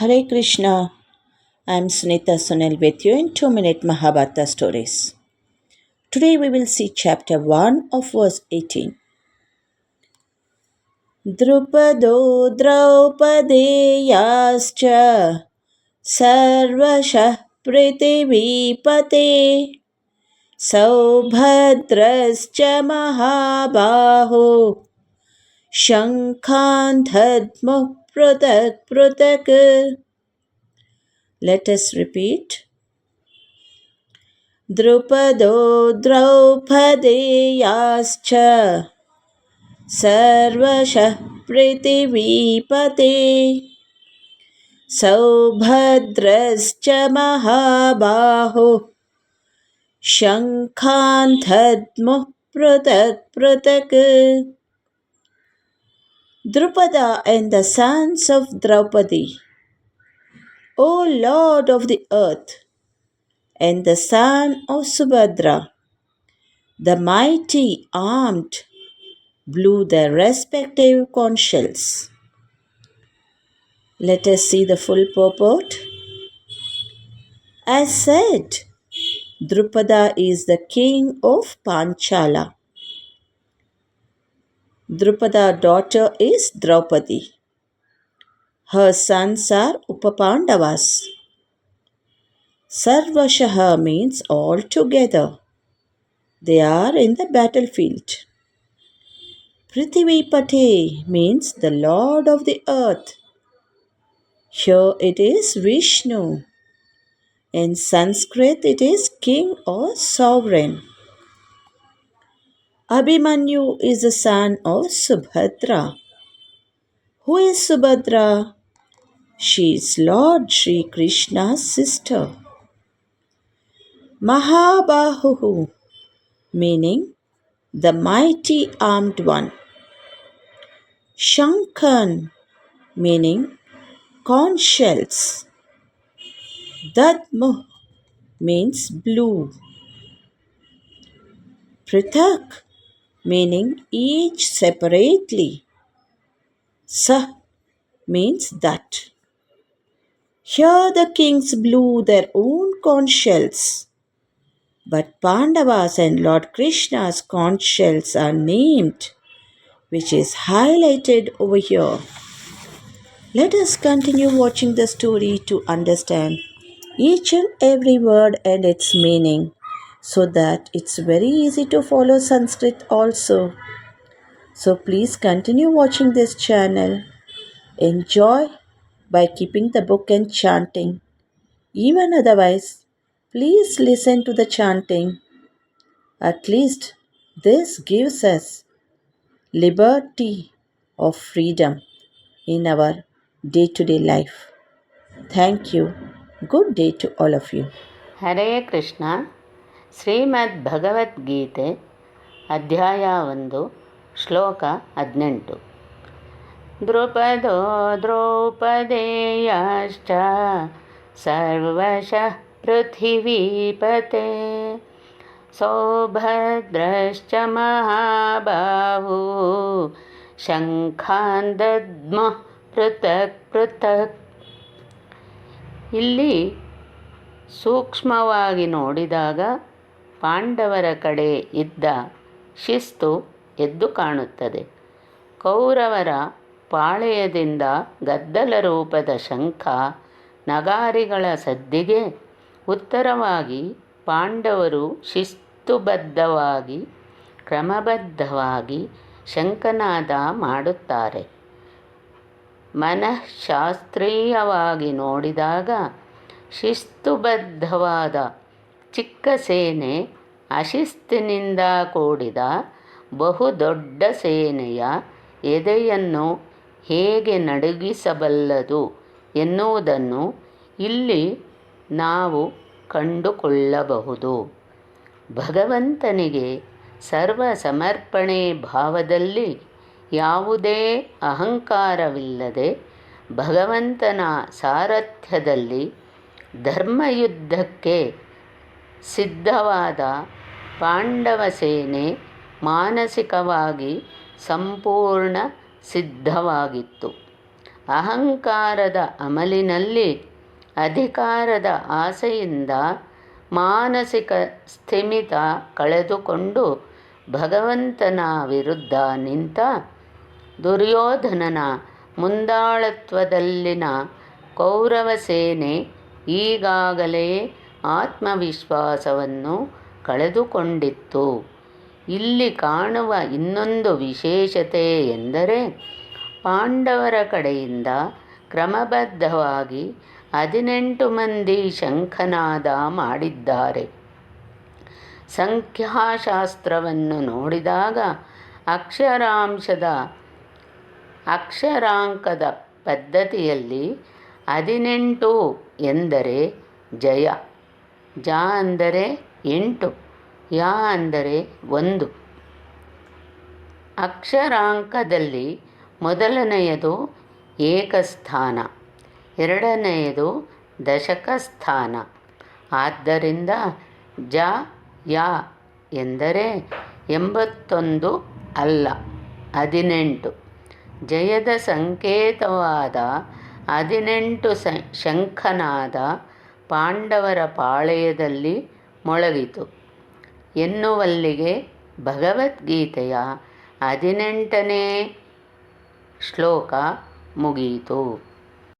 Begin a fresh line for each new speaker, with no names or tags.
Hare Krishna. I am Sunita Sunil with you in 2 minute Mahabharata stories. Today we will see chapter 1 of verse 18. द्रुपदो द्रौपदेयाश्च सर्वशः पृथिवीपते सौभद्रश्च महाबाहो शङ्खान् दद्मुः पृथक् पृथक् Let us repeat. द्रुपदो द्रौपदेयाश्च सर्वशः पृथिवीपते सौभद्रश्च महाबाहो शङ्खान् दद्मुः पृथक् पृथक् Drupada and the sons of Draupadi, O Lord of the earth, and the son of Subhadra, the mighty armed blew their respective conch shells. Let us see the full purport. As said, Drupada is the king of Panchala. Drupada's daughter is Draupadi. Her sons are Upapandavas. Sarvashaha means all together. They are in the battlefield. Prithivipati means the Lord of the earth. Here it is Vishnu. In Sanskrit it is king or sovereign. Abhimanyu is the son of Subhadra. Who is Subhadra? She is Lord Sri Krishna's sister. Mahabahu meaning the mighty armed one. Shankan meaning conch shells. Dadmuh means blue. Prithak meaning each separately. Sah means that. Here the kings blew their own conch shells, but Pandavas and Lord Krishna's conch shells are named which is highlighted over here. Let us continue watching the story to understand each and every word and its meaning so that it's very easy to follow Sanskrit also. So please continue watching this channel. Enjoy by keeping the book and chanting. Even otherwise, please listen to the chanting. At least this gives us liberty of freedom in our day to day life. Thank you. Good day to all of you.
Hare Krishna. ಶ್ರೀಮದ್ ಭಗವದ್ಗೀತೆ, ಅಧ್ಯಾಯ ಒಂದು, ಶ್ಲೋಕ ಹದಿನೆಂಟು. ದೃಪದೋ ದ್ರೌಪದೇಯಾಶ್ಚ, ಸರ್ವಶಃ ಪೃಥಿವೀಪತೆ. ಸೌಭದ್ರಶ್ಚ ಮಹಾಬಾಹು ಶಂಖಾನ್ ದದ್ಮ ಪೃಥಕ್ ಪೃಥಕ್. ಇಲ್ಲಿ ಸೂಕ್ಷ್ಮವಾಗಿ ನೋಡಿದಾಗ ಪಾಂಡವರ ಕಡೆ ಇದ್ದ ಶಿಸ್ತು ಎದ್ದು ಕಾಣುತ್ತದೆ. ಕೌರವರ ಪಾಳೆಯದಿಂದ ಗದ್ದಲ ರೂಪದ ಶಂಖ ನಗಾರಿಗಳ ಸದ್ದಿಗೆ ಉತ್ತರವಾಗಿ ಪಾಂಡವರು ಶಿಸ್ತುಬದ್ಧವಾಗಿ, ಕ್ರಮಬದ್ಧವಾಗಿ ಶಂಕನಾದ ಮಾಡುತ್ತಾರೆ. ಮನಃಶಾಸ್ತ್ರೀಯವಾಗಿ ನೋಡಿದಾಗ ಶಿಸ್ತುಬದ್ಧವಾದ ಚಿಕ್ಕ ಸೇನೆ ಅಶಿಸ್ತಿನಿಂದ ಕೂಡಿದ ಬಹುದೊಡ್ಡ ಸೇನೆಯ ಎದೆಯನ್ನು ಹೇಗೆ ನಡುಗಿಸಬಲ್ಲದು ಎನ್ನುವುದನ್ನು ಇಲ್ಲಿ ನಾವು ಕಂಡುಕೊಳ್ಳಬಹುದು. ಭಗವಂತನಿಗೆ ಸರ್ವ ಸಮರ್ಪಣೆ ಭಾವದಲ್ಲಿ ಯಾವುದೇ ಅಹಂಕಾರವಿಲ್ಲದೆ ಭಗವಂತನ ಸಾರಥ್ಯದಲ್ಲಿ ಧರ್ಮಯುದ್ಧಕ್ಕೆ ಸಿದ್ಧವಾದ ಪಾಂಡವ ಸೇನೆ ಮಾನಸಿಕವಾಗಿ ಸಂಪೂರ್ಣ ಸಿದ್ಧವಾಗಿತ್ತು. ಅಹಂಕಾರದ ಅಮಲಿನಲ್ಲಿ ಅಧಿಕಾರದ ಆಸೆಯಿಂದ ಮಾನಸಿಕ ಸ್ಥಿಮಿತ ಕಳೆದುಕೊಂಡು ಭಗವಂತನ ವಿರುದ್ಧ ನಿಂತ ದುರ್ಯೋಧನನ ಮುಂದಾಳತ್ವದಲ್ಲಿನ ಕೌರವ ಸೇನೆ ಈಗಾಗಲೇ ಆತ್ಮವಿಶ್ವಾಸವನ್ನು ಕಳೆದುಕೊಂಡಿತ್ತು. ಇಲ್ಲಿ ಕಾಣುವ ಇನ್ನೊಂದು ವಿಶೇಷತೆ ಎಂದರೆ ಪಾಂಡವರ ಕಡೆಯಿಂದ ಕ್ರಮಬದ್ಧವಾಗಿ ಹದಿನೆಂಟು ಮಂದಿ ಶಂಖನಾದ ಮಾಡಿದ್ದಾರೆ. ಸಂಖ್ಯಾಶಾಸ್ತ್ರವನ್ನು ನೋಡಿದಾಗ ಅಕ್ಷರಾಂಶದ ಅಕ್ಷರಾಂಕದ ಪದ್ಧತಿಯಲ್ಲಿ ಹದಿನೆಂಟು ಎಂದರೆ ಜಯ. ಜ ಅಂದರೆ ಎಂಟು. ಯಾ ಅಂದರೆ ಒಂದು. ಅಕ್ಷರಾಂಕದಲ್ಲಿ ಮೊದಲನೆಯದು ಏಕಸ್ಥಾನ, ಎರಡನೆಯದು ದಶಕ ಸ್ಥಾನ ಆದ್ದರಿಂದ ಜ, ಯಾ ಎಂದರೆ ಎಂಬತ್ತೊಂದು ಅಲ್ಲ, ಹದಿನೆಂಟು. ಜಯದ ಸಂಕೇತವಾದ ಹದಿನೆಂಟು ಶಂಖನಾದ ಪಾಂಡವರ ಪಾಳೆಯದಲ್ಲಿ ಮೊಳಗಿತು. ಎನ್ನುವಲ್ಲಿಗೆ ಭಗವದ್ಗೀತೆಯ ಹದಿನೆಂಟನೇ ಶ್ಲೋಕ ಮುಗಿಯಿತು.